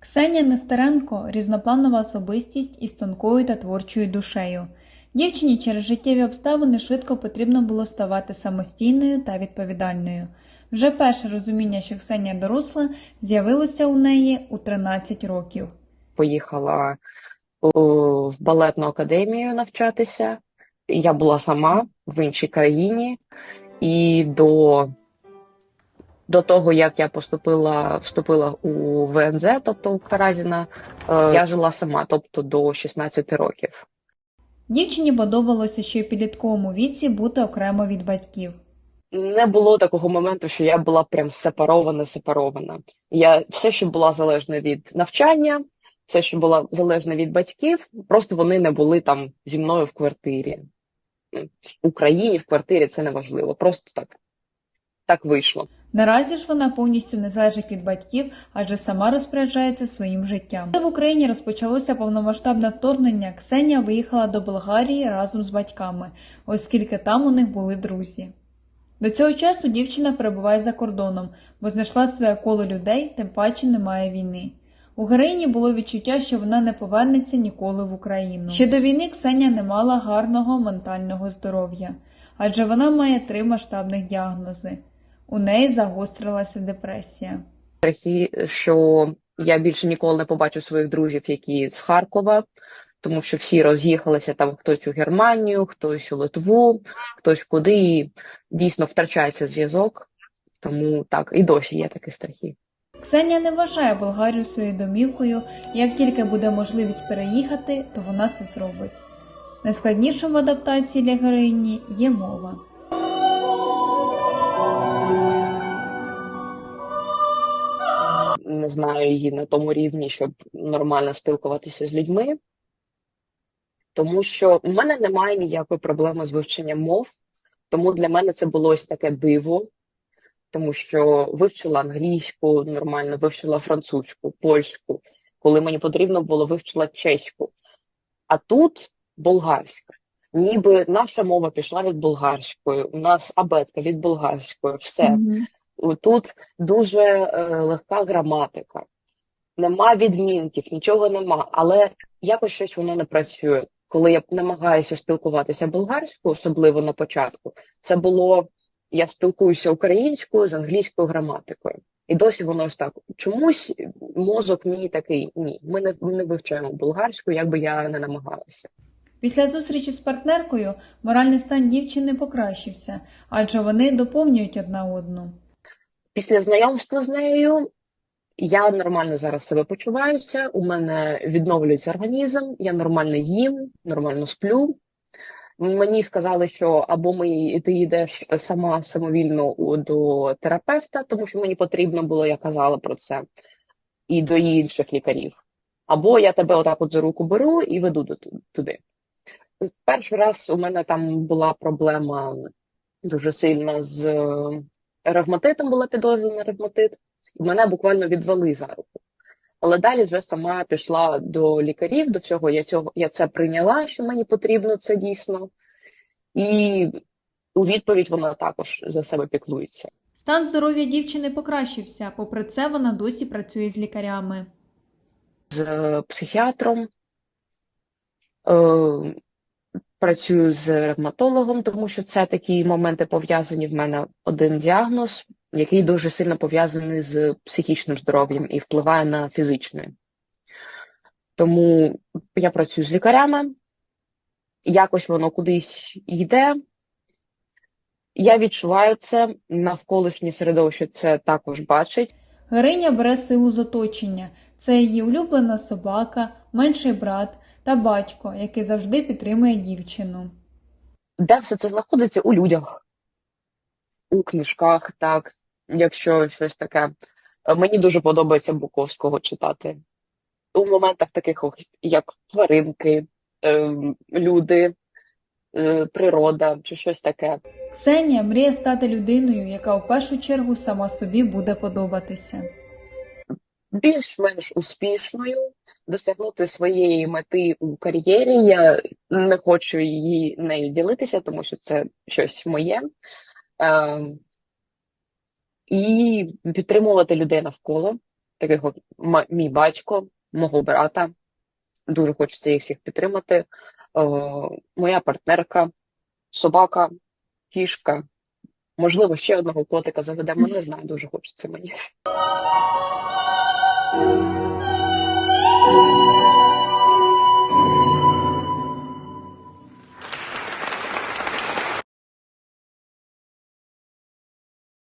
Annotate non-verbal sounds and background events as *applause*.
Ксенія Нестеренко різнопланова особистість із тонкою та творчою душею. Дівчині через життєві обставини швидко потрібно було ставати самостійною та відповідальною. Вже перше розуміння, що Ксенія доросла, з'явилося у неї у 13 років. поїхала в балетну академію навчатися. Я була сама в іншій країні, і до, до того, як я поступила, вступила у ВНЗ, тобто у Каразіна, е, я жила сама, тобто до 16 років. Дівчині подобалося ще й підлітковому віці бути окремо від батьків. Не було такого моменту, що я була прям сепарована, сепарована. Я все, що була залежна від навчання, все, що було залежне від батьків, просто вони не були там зі мною в квартирі. Ну, В Україні, в квартирі це не важливо. Просто так, так вийшло. Наразі ж вона повністю не залежить від батьків, адже сама розпоряджається своїм життям. Коли в Україні розпочалося повномасштабне вторгнення, Ксенія виїхала до Болгарії разом з батьками, оскільки там у них були друзі. До цього часу дівчина перебуває за кордоном, бо знайшла своє коло людей, тим паче немає війни. У героїні було відчуття, що вона не повернеться ніколи в Україну. Ще до війни Ксенія не мала гарного ментального здоров'я, адже вона має три масштабних діагнози. У неї загострилася депресія. Страхи, що я більше ніколи не побачу своїх друзів, які з Харкова, тому що всі роз'їхалися там хтось у Германію, хтось у Литву, хтось куди, і дійсно втрачається зв'язок. Тому так, і досі є такі страхи. Ксенія не вважає Болгарію своєю домівкою, як тільки буде можливість переїхати, то вона це зробить. Найскладнішим в адаптації для героїні є мова. Не знаю її на тому рівні, щоб нормально спілкуватися з людьми, тому що у мене немає ніякої проблеми з вивченням мов, тому для мене це було ось таке диво, тому що вивчила англійську, нормально вивчила французьку, польську, коли мені потрібно було, вивчила чеську. А тут болгарська. Ніби наша мова пішла від болгарської, у нас абетка від болгарської, все. Мгм. Тут дуже е, легка граматика, нема відмінків, нічого нема, але якось щось воно не працює. Коли я намагаюся спілкуватися болгарською, особливо на початку, це було я спілкуюся українською з англійською граматикою. І досі воно ось так. Чомусь мозок мій такий ні, ми не, ми не вивчаємо болгарську, як би я не намагалася. Після зустрічі з партнеркою моральний стан дівчини покращився, адже вони доповнюють одна одну. Після знайомства з нею я нормально зараз себе почуваюся, у мене відновлюється організм, я нормально їм, нормально сплю. Мені сказали, що або ми, ти йдеш сама самовільно до терапевта, тому що мені потрібно було, я казала про це, і до інших лікарів. Або я тебе отак от за руку беру і веду туди. Перший раз у мене там була проблема дуже сильна з е, ревматитом, була підозра на ревматит, і мене буквально відвели за руку. Але далі вже сама пішла до лікарів, до всього я цього я це прийняла, що мені потрібно це дійсно. І у відповідь вона також за себе піклується. Стан здоров'я дівчини покращився, попри це вона досі працює з лікарями. З психіатром, е, працюю з ревматологом, тому що це такі моменти пов'язані в мене один діагноз, який дуже сильно пов'язаний з психічним здоров'ям і впливає на фізичне. Тому я працюю з лікарями, якось воно кудись йде. Я відчуваю це, навколишнє середовище це також бачить. Героїня бере силу з оточення. Це її улюблена собака, менший брат та батько, який завжди підтримує дівчину. Де все це знаходиться у людях, у книжках, так, якщо щось таке. Мені дуже подобається Буковського читати. У моментах таких, як тваринки, е, люди, е, природа чи щось таке. Ксенія мріє стати людиною, яка в першу чергу сама собі буде подобатися. Більш-менш успішною, досягнути своєї мети у кар'єрі. Я не хочу її нею ділитися, тому що це щось моє. Е, і підтримувати людей навколо, таких от мій батько, мого брата. Дуже хочеться їх всіх підтримати. Е, моя партнерка, собака, кішка. Можливо, ще одного котика заведемо, не *laughs* знаю, дуже хочеться мені. Música